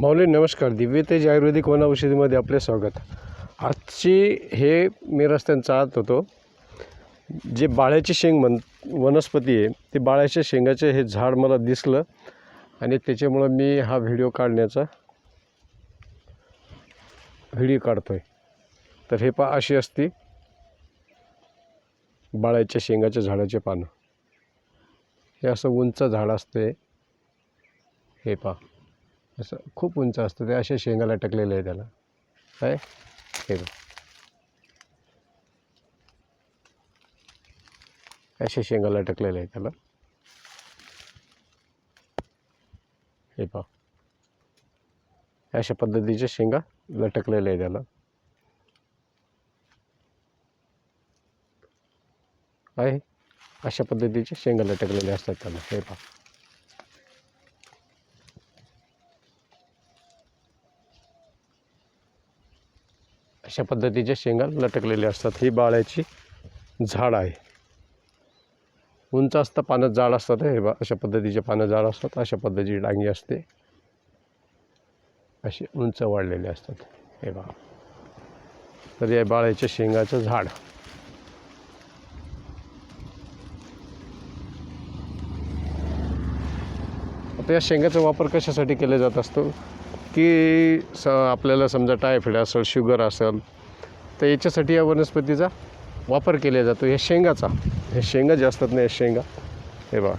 माऊली नमस्कार. दिव्य तेज आयुर्वेदिक वन औषधीमध्ये आपले स्वागत. आजची हे मी रस्त्यानं चालत होतो. जे बाळ्याची शेंग म्हण वनस्पती आहे ते बाळ्याच्या शेंगाचे हे झाड मला दिसलं आणि त्याच्यामुळं मी हा व्हिडिओ काढण्याचा व्हिडिओ काढतो आहे तर हे पा अशी असती बाळ्याच्या शेंगाच्या झाडाचे पानं. हे असं उंच झाड असते. हे पा असं खूप उंच असतं. ते अशा शेंगाला टकलेले आहे त्याला. काय? हे बघ. अशा शेंगाला लटकलेलं आहे त्याला. हे पहा. अशा पद्धतीच्या शेंगा लटकलेल्या आहे त्याला. आहे. अशा पद्धतीच्या शेंगा लटकलेल्या असतात त्याला. हे पहा. अशा पद्धतीचे शेंगा लटकलेले असतात ही बाळ्याची झाड आहे. उंच असतं पानं जाड असतात हे बा अशा पद्धतीचे पानं जाड असतात अशा पद्धतीची डांगी असते. असे उंच वाढलेले असतात. हे बा तर या बाळ्याच्या शेंगाचं झाड. आता या शेंगाचा वापर कशासाठी केला जात असतो? की स आपल्याला समजा टायफॉईड असेल शुगर असेल तर याच्यासाठी या वनस्पतीचा वापर केला जातो. हे शेंगाचा. हे शेंगा जे असतात ना हे शेंगा हे बघा.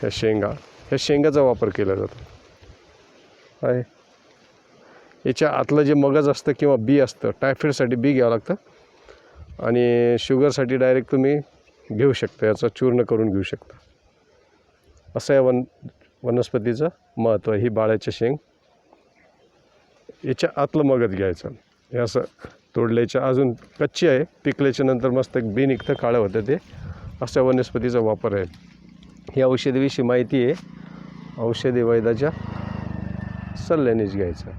ह्या शेंगा. ह्या शेंगाचा वापर केला जातो. आहे. याच्या आतलं जे मगज असतं किंवा बी असतं टायफॉईडसाठी बी घ्यावं लागतं. आणि शुगरसाठी डायरेक्ट तुम्ही घेऊ शकता. याचं चूर्ण करून घेऊ शकता. असं या वन वनस्पतीचं महत्त्व ही बाळ्याची शेंग याच्या आतलं मगज घ्यायचं. हे असं तोडल्याच्या अजून कच्ची आहे. पिकल्याच्या नंतर मस्त एक बी निघतं काळं होतं ते. अशा वनस्पतीचा वापर आहे. ही औषधीविषयी माहिती आहे. औषधी वैद्याच्या सल्ल्यानेच घ्यायचं.